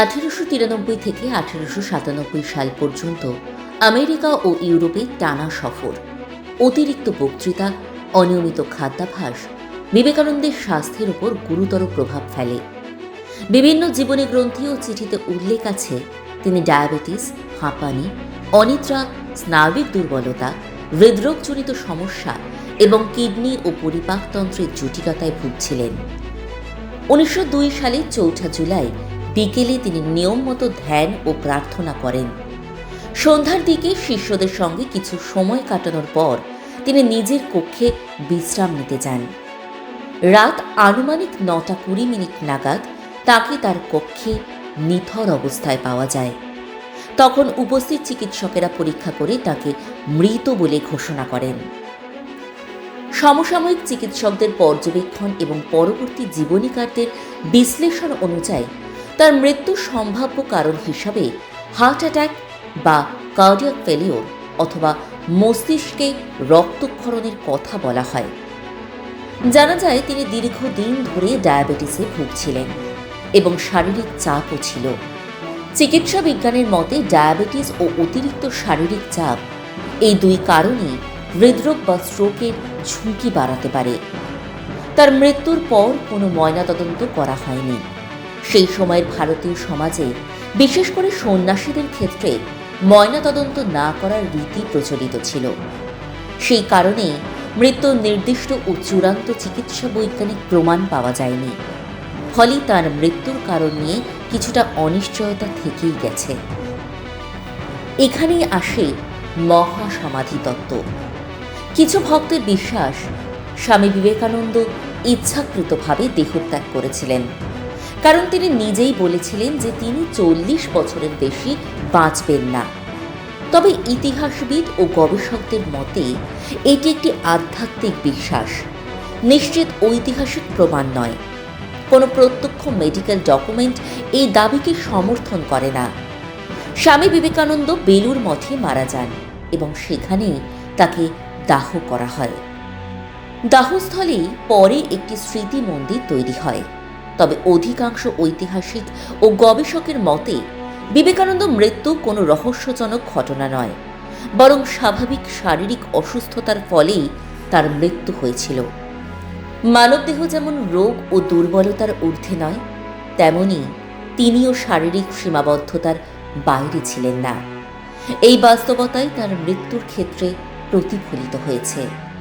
আঠেরোশো তিরানব্বই থেকে আঠেরোশো সাতানব্বই সাল পর্যন্ত আমেরিকা ও ইউরোপে টানা সফর। অতিরিক্ত বক্তৃতা, অনিয়মিত খাদ্যাভ্যাস, বিবেকানন্দের স্বাস্থ্যের উপর গুরুতর প্রভাব ফেলে। বিভিন্ন জীবনী গ্রন্থি ও চিঠিতে উল্লেখ আছে, তিনি ডায়াবেটিস, হাঁপানি, অনিদ্রা, স্নায়বিক দুর্বলতা, হৃদরোগজনিত সমস্যা এবং কিডনি ও পরিপাকতন্ত্রের জটিলতায় ভুগছিলেন। উনিশশো দুই সালে চৌঠা জুলাই বিকেলে তিনি নিয়ম মতো ধ্যান ও প্রার্থনা করেন। সন্ধ্যার দিকে শিষ্যদের সঙ্গে কিছু সময় কাটানোর পর তিনি নিজের কক্ষে বিশ্রাম নিতে যান। রাত আনুমানিক নটা কুড়ি মিনিট নাগাদ তাকে তার কক্ষে নিথর অবস্থায় পাওয়া যায়। তখন উপস্থিত চিকিৎসকেরা পরীক্ষা করে তাকে মৃত বলে ঘোষণা করেন। সমসাময়িক চিকিৎসকদের পর্যবেক্ষণ এবং পরবর্তী জীবনীকারদের বিশ্লেষণ অনুযায়ী তার মৃত্যুর সম্ভাব্য কারণ হিসাবে হার্ট অ্যাটাক বা কার্ডিয়াক ফেলিওর অথবা মস্তিষ্কে রক্তক্ষরণের কথা বলা হয়। জানা যায় তিনি দীর্ঘদিন ধরে ডায়াবেটিসে ভুগছিলেন এবং শারীরিক চাপও ছিল। চিকিৎসা বিজ্ঞানের মতে ডায়াবেটিস ও অতিরিক্ত শারীরিক চাপ এই দুই কারণেই হৃদরোগ বা স্ট্রোকের ঝুঁকি বাড়াতে পারে। তার মৃত্যুর পর কোনো ময়নাতদন্ত করা হয়নি। সেই সময়ের ভারতীয় সমাজে, বিশেষ করে সন্ন্যাসীদের ক্ষেত্রে, ময়নাতদন্ত না করার রীতি প্রচলিত ছিল। সেই কারণে মৃত্যুর নির্দিষ্ট ও চূড়ান্ত চিকিৎসা বৈজ্ঞানিক প্রমাণ পাওয়া যায়নি। ফলে তার মৃত্যুর কারণ নিয়ে কিছুটা অনিশ্চয়তা থেকেই গেছে। এখানেই আসে মহাসমাধি তত্ত্ব। কিছু ভক্তের বিশ্বাস, স্বামী বিবেকানন্দ ইচ্ছাকৃতভাবে দেহত্যাগ করেছিলেন। কারণ তিনি নিজেই বলেছিলেন যে তিনি চল্লিশ বছরের বেশি বাঁচবেন না। তবে ইতিহাসবিদ ও গবেষকদের মতে, এটি একটি আধ্যাত্মিক বিশ্বাস, নিশ্চিত ঐতিহাসিক প্রমাণ নয়। কোনো প্রত্যক্ষ মেডিকেল ডকুমেন্ট এই দাবিকে সমর্থন করে না। স্বামী বিবেকানন্দ বেলুর মঠে মারা যান এবং সেখানেই তাকে দাহ করা হয়। দাহস্থলেই পরে একটি স্মৃতি মন্দির তৈরি হয়। তবে অধিকাংশ ঐতিহাসিক ও গবেষকের মতে, বিবেকানন্দ মৃত্যু কোনো রহস্যজনক ঘটনা নয়, বরং স্বাভাবিক শারীরিক অসুস্থতার ফলেই তার মৃত্যু হয়েছিল। মানবদেহ যেমন রোগ ও দুর্বলতার ঊর্ধ্বে নয়, তেমনি তিনিও শারীরিক সীমাবদ্ধতার বাইরে ছিলেন না। এই বাস্তবতাই তার মৃত্যুর ক্ষেত্রে প্রতিফলিত হয়েছে।